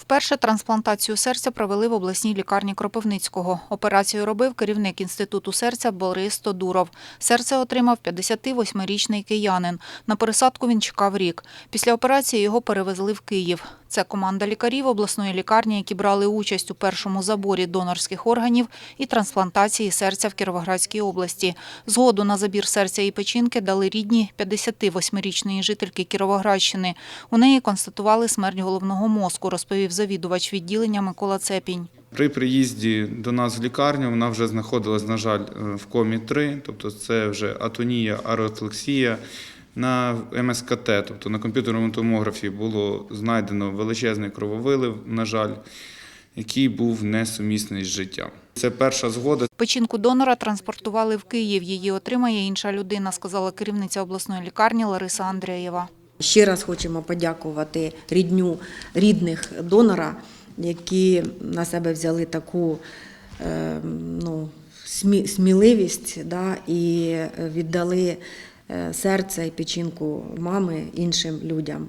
Вперше трансплантацію серця провели в обласній лікарні Кропивницького. Операцію робив керівник інституту серця Борис Тодуров. Серце отримав 58-річний киянин. На пересадку він чекав рік. Після операції його перевезли в Київ. Це команда лікарів обласної лікарні, які брали участь у першому заборі донорських органів і трансплантації серця в Кіровоградській області. Згоду на забір серця і печінки дали рідні 58-річної жительки Кіровоградщини. У неї констатували смерть головного мозку, розповів завідувач відділення Микола Цепінь. При приїзді до нас в лікарню вона вже знаходилась, на жаль, е, в комі 3, тобто це вже атонія, аеротлексія. На МСКТ, тобто на комп'ютерному томографі, було знайдено величезний крововилив, на жаль, який був несумісний з життям. Це перша згода. Печінку донора транспортували в Київ. Її отримає інша людина, сказала керівниця обласної лікарні Лариса Андрієва. Ще раз хочемо подякувати рідню рідних донора, які на себе взяли таку е, ну, смі- сміливість да, і віддали серце і печінку мами іншим людям.